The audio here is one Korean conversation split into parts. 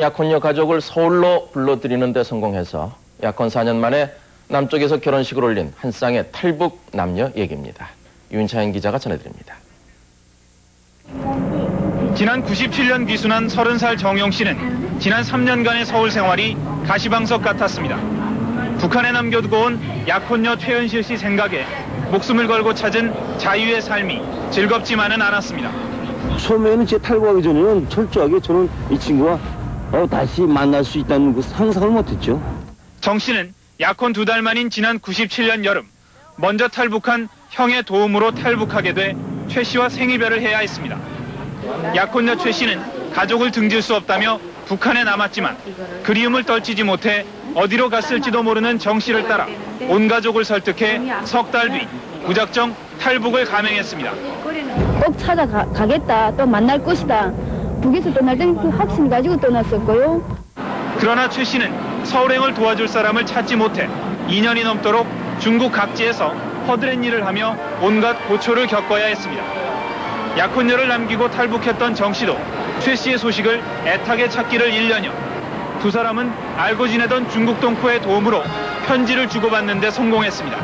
약혼녀 가족을 서울로 불러들이는 데 성공해서 약혼 4년 만에 남쪽에서 결혼식을 올린 한 쌍의 탈북 남녀 얘기입니다. 윤차영 기자가 전해드립니다. 지난 97년 귀순한 30살 정용 씨는 지난 3년간의 서울 생활이 가시방석 같았습니다. 북한에 남겨두고 온 약혼녀 최현실 씨 생각에 목숨을 걸고 찾은 자유의 삶이 즐겁지만은 않았습니다. 처음에는 제 탈북하기 전에는 철저하게 저는 이 친구와 어, 다시 만날 수 있다는 그 상상을 못했죠. 정 씨는 약혼 두 달 만인 지난 97년 여름 먼저 탈북한 형의 도움으로 탈북하게 돼 최 씨와 생이별을 해야 했습니다. 약혼녀 최 씨는 가족을 등질 수 없다며 북한에 남았지만 그리움을 떨치지 못해 어디로 갔을지도 모르는 정 씨를 따라 온 가족을 설득해 석 달 뒤 무작정 탈북을 감행했습니다. 꼭 찾아가겠다. 또 만날 것이다. 북에서 떠날 때는 그 확신 가지고 떠났었고요. 그러나 최 씨는 서울행을 도와줄 사람을 찾지 못해 2년이 넘도록 중국 각지에서 허드렛 일을 하며 온갖 고초를 겪어야 했습니다. 약혼녀를 남기고 탈북했던 정 씨도 최 씨의 소식을 애타게 찾기를 1년여. 두 사람은 알고 지내던 중국 동포의 도움으로 편지를 주고받는데 성공했습니다.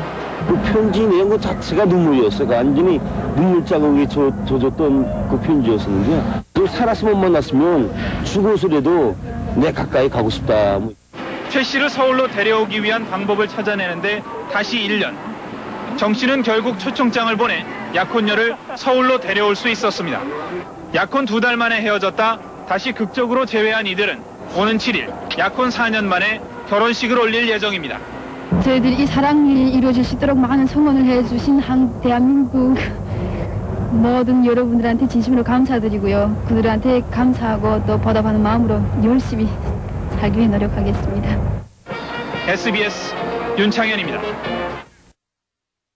그 편지 내용 그 자체가 눈물이었어요. 그 완전히 눈물 자국이 져, 져졌던 그 편지였었는데 또 살았으면 만났으면 죽어서라도 내 가까이 가고 싶다. 뭐. 최 씨를 서울로 데려오기 위한 방법을 찾아내는데 다시 1년. 정 씨는 결국 초청장을 보내 약혼녀를 서울로 데려올 수 있었습니다. 약혼 두 달 만에 헤어졌다 다시 극적으로 재회한 이들은 오는 7일 약혼 4년 만에 결혼식을 올릴 예정입니다. 저희들이 이 사랑이 이루어질 수 있도록 많은 성원을 해주신 한 대한민국 모든 여러분들한테 진심으로 감사드리고요. 그들한테 감사하고 또 보답하는 마음으로 열심히 살기 위해 노력하겠습니다. SBS 윤창현입니다.